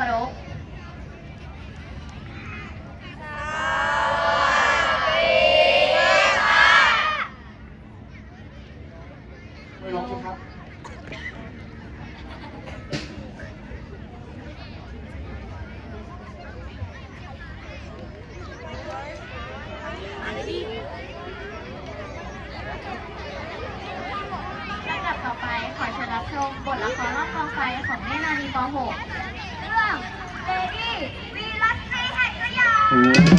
เคารพไม่ร้องสิครับ ลำดับต่อไปขอเชิญรับชมบทละครรอบกองไฟของแม่นาลีป .6 เรื่องเลดี้วีรัสในแห่ง ส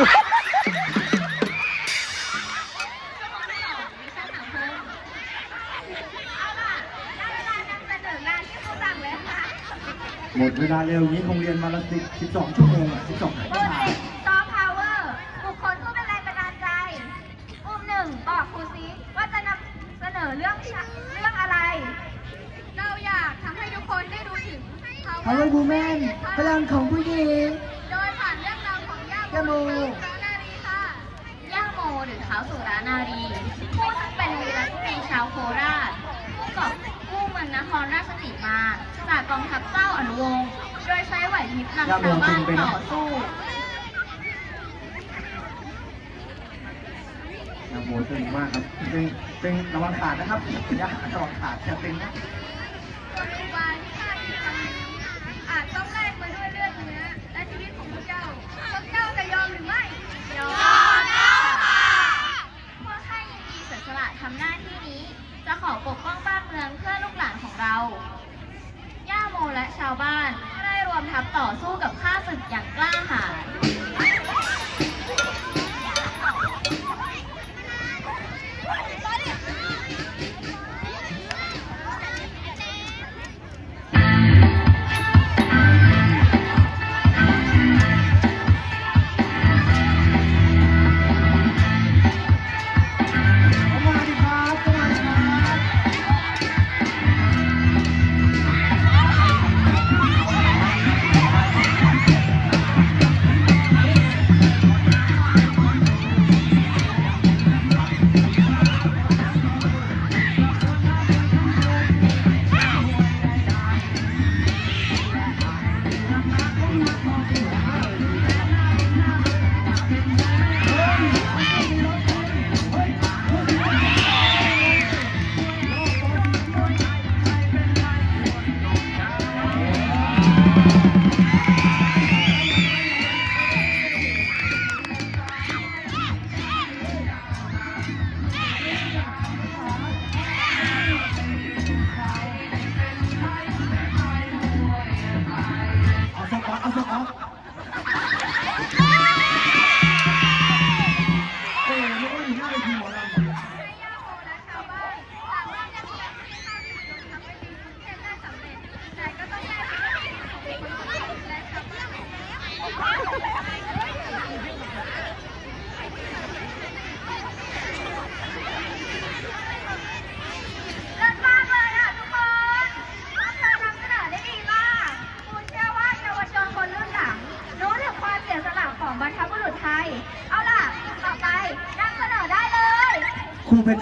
หมดเวลาเร็วนี้คงเรียนมาละสิบสิบสองชั่วโมงอะสิบสองหายกไม่ลุ่มทัหนนึ่งซอฟต์พาวเวอร์บุคคลผู้เป็นแรงบันดาลใจกลุ่มหนึ่งบอกครูซิว่าจะนำเสนอเรื่องชะเรื่องอะไร เราอยากทำให้ทุกคนได้รู้ถึง Power Woman พลังของผู้หญิง โมโมหรือเท้านารีค่ะย่าโมหรือเท้าสุรานารีผู้ซึ่งเป็นวีรสตรีชาวโคราชผู้กอบกู้เมืองนครราชสีมาจากกองทัพเจ้าอนุวงศ์โดยใช้ไหวพริบนำชาวบ้านต่อสู้นะโหเก่งมากครับเป็นเป็นระวังขาดนะครับอย่าระวังขาดจะเป็นนะบริวารที่ข้าที่ทำนี้อาจต้องแลกมาด้วยเลือดเนื้อและชีวิตของ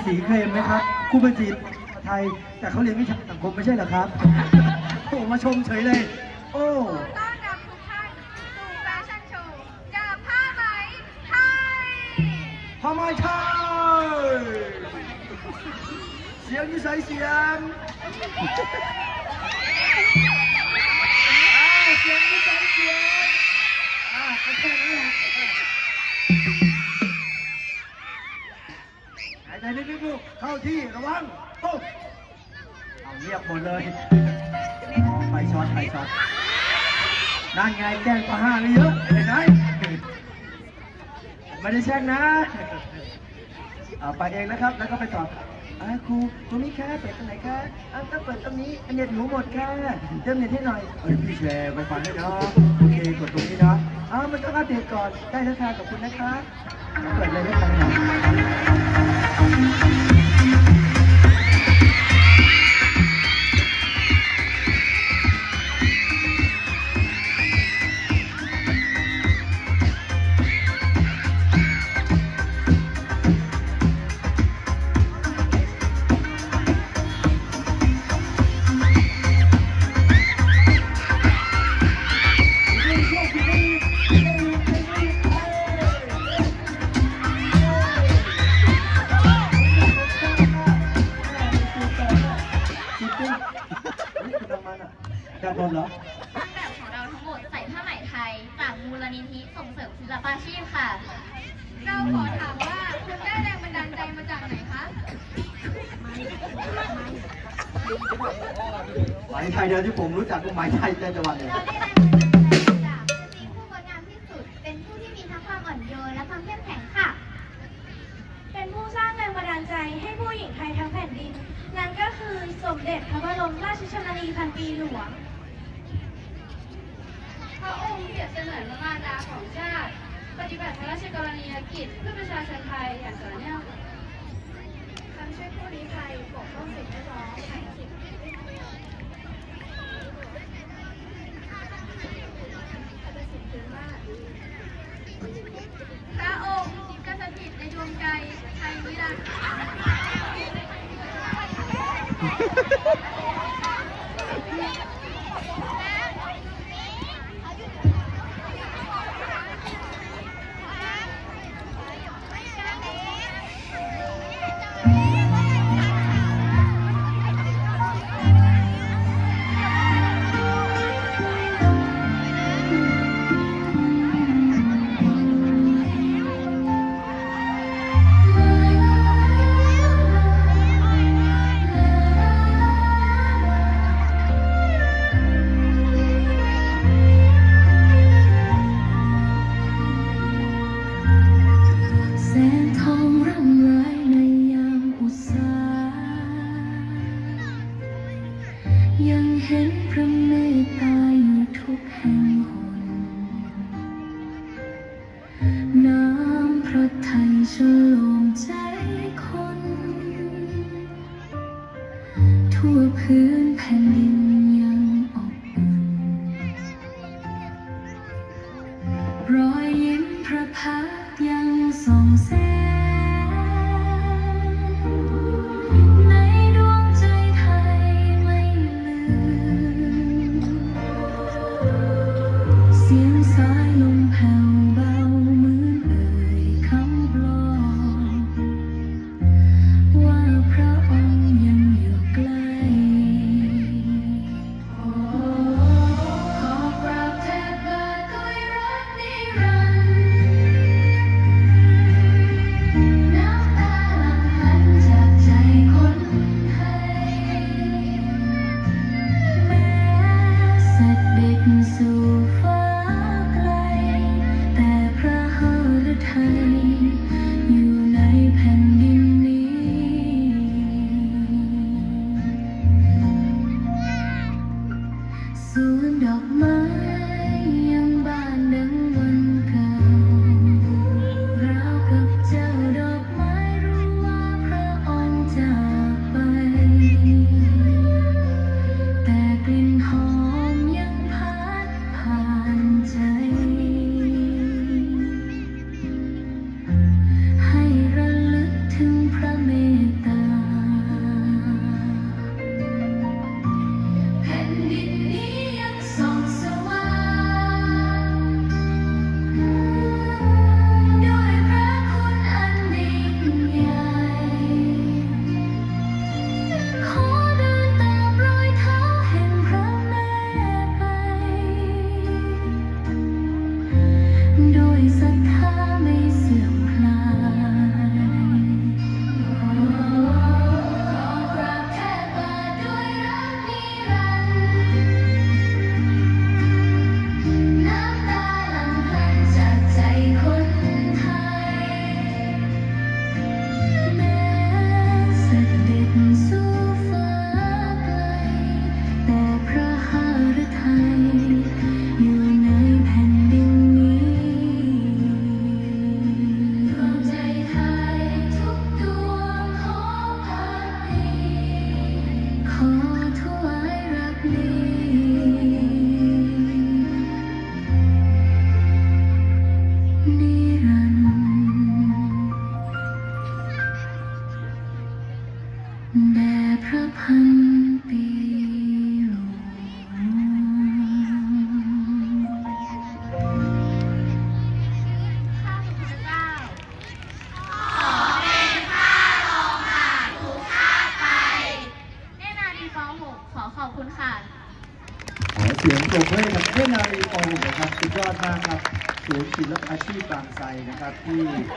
สีเคลมไหมครับครูเป็นสีไทย แต่เขาเรียนวิชาสังคมไม่ใช่เหรอครับโอ้มาชมเฉยเลย โอ้ต้อนรับทุกท่านสู่แฟชั่นโชว์จากผ้าไหมไทยพอมาชายเสียงนิสัยเสียงอ้าวเสียงนิสัยเสียงอ่าก็แค่นั้นแหละหาย ใจลึกๆลูกเข้าที่ระวังโอ้เอาเงียบหมดเลยไฟช็อตไฟช็อตนั่นไงแกล้งปห้าเลยเยอะเห็นไหมไม่ได้แช่งนะเอาไปเองนะครับ แล้วก็ไปตอบอ่าครูครูนี่คะเปิดตรงไหนคะอ่าต้องเปิดตรงนี้อันเน็ตหนูหมดค่ะเติมเน็ตให้หน่อยเอ้ยพี่แชร์ไปฟังให้เนาะโอเคกดตรงนี้นะอ้าวมันต้องอัปเดตก่อนได้แล้วค่ะขอบคุณนะคะเปิดเลยได้ไหมจ ริ หมายไทยเดียวที่ผมรู้จักก็หมายไทยใจจังหวัดเนี่ยเราได้แรงบันดาลใจจากสตรีผู้งดงามที่สุด เป็นผู้ที่มีทั้งความอ่อนโยนและความเข้มแข็งค่ะ เป็นผู้สร้างแรงบันดาลใจให้ผู้หญิงไทยทั้งแผ่นดิน นั่นก็คือสมเด็จพระบรมราชชนนีพันปีหลวง พระองค์เปรียบเสมือนพระมารดาของชาติ ปฏิบัติพระราชกรณียกิจเพื่อประชาชนไทยอย่างต่อเนื่องทำ ช่วยผู้ลี้ภัยปกป้องสิ่งแวดล้อมถ่ายคลิปพระองค์ก็สถิตในดวงใจไทยนิรันดร์ ทั่วพื้นแผ่นดินยังอบอุ่นรอยยิ้มพระพักยังส่องแสงในดวงใจไทยไม่ลืม เสียงสายลมแผ่ว dường đọc mai Uh-huh. นย์ศิลปอาชีพบางไทนะครับที่